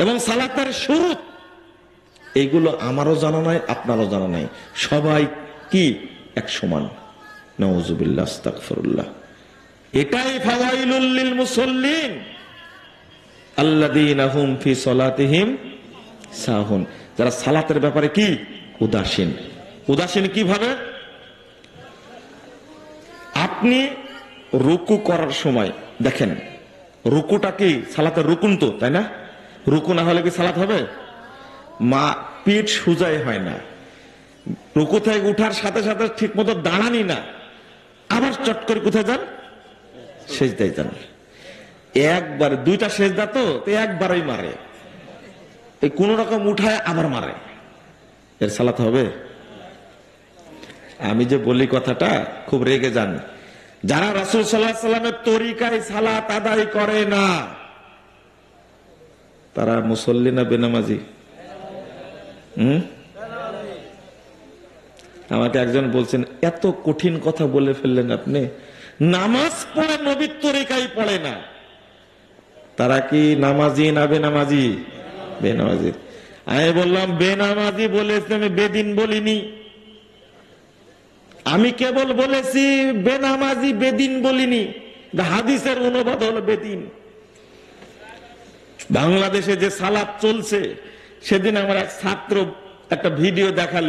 এবং সালাতের শুরু। এইগুলো আমারও জানা নাই, আপনারও জানা নাই। সবাই কি? এক সমান। নওজুবিল্লাহ আস্তাগফিরুল্লাহ। এটাই ফাওয়াইলুল মুসল্লিন। আল্লাযীনা হুম ফি সলাতিহিম সাহুন। যারা সালাতের ব্যাপারে কি? উদাসীন। উদাসীন কীভাবে? আপনি রুকু করার সময়, দেখেন, রুকুটা কি? সালাতের রুকুন তো, তাই না? রুকু না হলে কি সালাত হবে? মা পিঠ সুজাই হয় না। রুকু থেকে উঠার সাথে সাথে ঠিক মতো দাঁড়ানি না। আবার চট করে কোথায় যান? সেজদাই যান। একবার দুইটা সেজদা তো একবারই মারে। এই কোন রকম উঠায় আবার মারে। এর সালাত হবে? আমি যে বলি কথাটা, খুব রেগে যান। যারা রাসুল সাল্লাহ সাল্লামের তরিকায় সালাত আদায় করে না তারা মুসল্লি না বেনামাজি? হুম? আমাকে একজন বলছেন, এত কঠিন কথা বলে ফেললেন আপনি। নামাজ পড়ে নবীর তরিকায় পড়ে না। তারা কি নামাজি না বেনামাজি? বেনামাজি। আমি বললাম, বেনামাজি বলেছি, আমি বেদিন বলিনি। আমি কেবল বলেছি, বেনামাজি বেদিন বলিনি। হাদিসের অনুবাদ হলো বেদিন। বাংলাদেশে যে সালাদ চলছে, সেদিন আমার এক ছাত্র একটা ভিডিও দেখাল।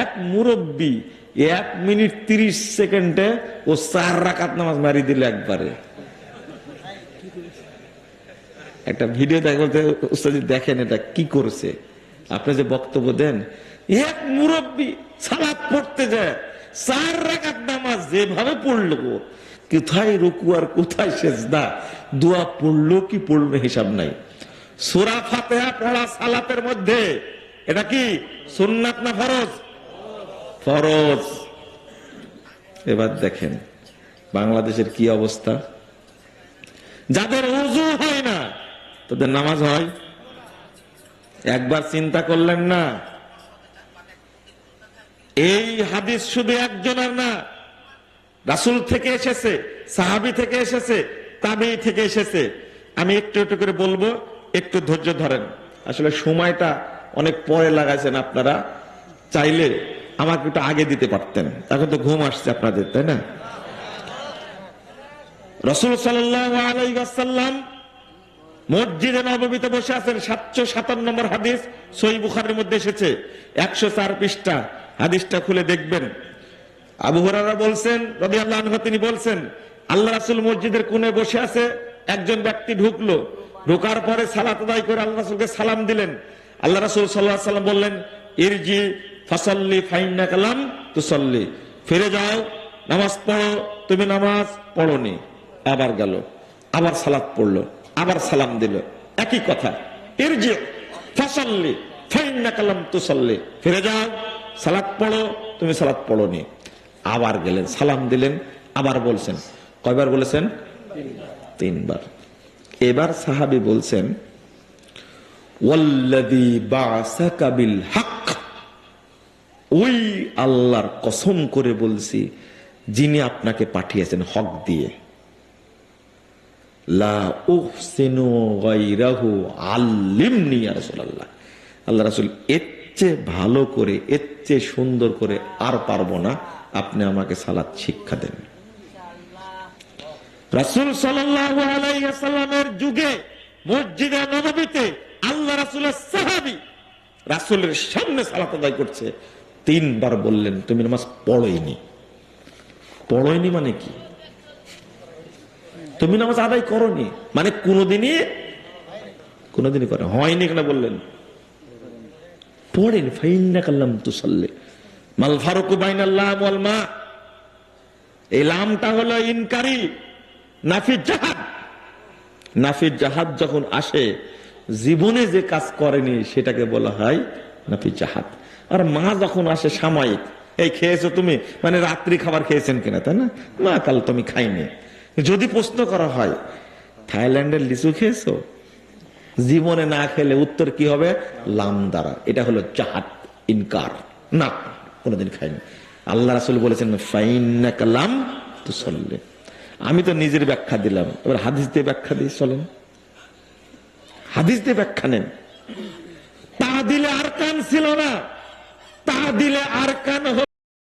এক মুরব্বী এক মিনিট তিরিশ সেকেন্ডে ও চার রাকাত নামাজ মারি দিল একবারে। একটা ভিডিও দেখা বলতে উস্তাদি দেখেন এটা কি করছে। আপনি যে বক্তব্য দেন, এক মুরব্বী সালাদ পড়তে যায়, চার রাকাত নামাজ যেভাবে পড়ল কোথায় রুকু আর কোথায় সেজদা? দোয়া পড়ল কি পড়ল হিসাব নাই। সুরা ফাতেহা পড়া সালাতের মধ্যে এটা কি? সুন্নাত না ফরজ? ফরজ। এবার দেখেন, বাংলাদেশের কি অবস্থা? যাদের উজু হয় না, তাদের নামাজ হয়? একবার চিন্তা করলেন না? এই হাদিস শুধু একজনের না রাসুল থেকে এসেছে, সাহাবি থেকে এসেছে তাবি থেকে এসেছে। আমি একটু একটু করে বলব, একটু ধৈর্য ধরেন। আসলে সময়টা অনেক পরে লাগাইছেন আপনারা। চাইলে আমাকে একটু আগে দিতে পারতেন। এখন তো ঘুম আসছে আপনাদের, তাই না? রসুল সাল্লাম মসজিদে নবমীতে বসে আছেন, সাতশো সাতান্ন নম্বর হাদিস সই বুখারের মধ্যে এসেছে। একশো চার পৃষ্ঠা। হাদিসটা খুলে দেখবেন। আবু হরারা বলছেন রবি আল্লাহ তিনি বলছেন, আল্লাহ রাসুল মসজিদের কোণে বসে আছে, একজন ব্যক্তি ঢুকলো। ঢোকার পরে সালাত আদায় করে আল্লাহ রাসুলকে সালাম দিলেন। আল্লাহ রাসুল সাল্লাহ সাল্লাম বললেন, ইরজি ফাসাল্লি ফাইন্না কালাম তুসল্লি। ফিরে যাও, নামাজ পড়ো, তুমি নামাজ পড়নি। আবার গেল, আবার সালাত পড়ল, আবার সালাম দিল। একই কথা, ইরজি ফাসাল্লি ফাইন্না কালাম তুসল্লি। ফিরে যাও, সালাত পড়ো, তুমি সালাত পড়নি। আবার গেলেন, সালাম দিলেন, আবার বলছেন। কয়বার বলেছেন? তিনবার। এবার সাহাবি বলছেন ওই আল্লাহর কসম করে বলছি, যিনি আপনাকে পাঠিয়েছেন হক দিয়ে। আল্লাহ রাসূল এর চেয়ে ভালো করে, এর চেয়ে সুন্দর করে আর পারব না। আপনি আমাকে সালাত শিক্ষা দেন। রাসূল ওয়াসাল্লামের যুগে মসজিদে নববীতে আল্লাহ রাসূলের সাহাবী রাসূলের সামনে সালাত আদায় করছে। তিনবার বললেন, তুমি নামাজ পড়োইনি। পড়োইনি মানে কি? তুমি নামাজ আদায় করনি? মানে কোনোদিনই? কোনোদিনই করে হয়নি কেন বললেন? পড়েন, ফাইন্না কাল্লাম তুসাল্লে। মাল ফারুকু বাইনাল্লাহ ওয়াল মা। এই লামটা হলো ইনকারি নাফির জাহাদ। নাফির জাহাদ যখন আসে, জীবনে যে কাজ করেনি, সেটাকে বলা হয় নাফির জাহাদ। আর মা যখন আসে সাময়িক, এই খেয়েছো তুমি? মানে রাত্রি খাবার খেয়েছেন কিনা? তাই না? মা কাল তুমি খাইনি। যদি প্রশ্ন করা হয়, থাইল্যান্ডের লিচু খেয়েছো? জীবনে না খেলে উত্তর কি হবে? লাম দ্বারা এটা হলো জাহাদ, ইনকার। না, কোনোদিন খাইনি। আল্লাহ রাসুল বলেছেন ফাইন্না কালাম তো চললে আমি তো নিজের ব্যাখ্যা দিলাম। এবার হাদিস দিয়ে ব্যাখ্যা দিয়ে চলেন। হাদিস দিয়ে ব্যাখ্যা নেন। তা দিলে আর কান ছিল না। তা দিলে আর কান হলো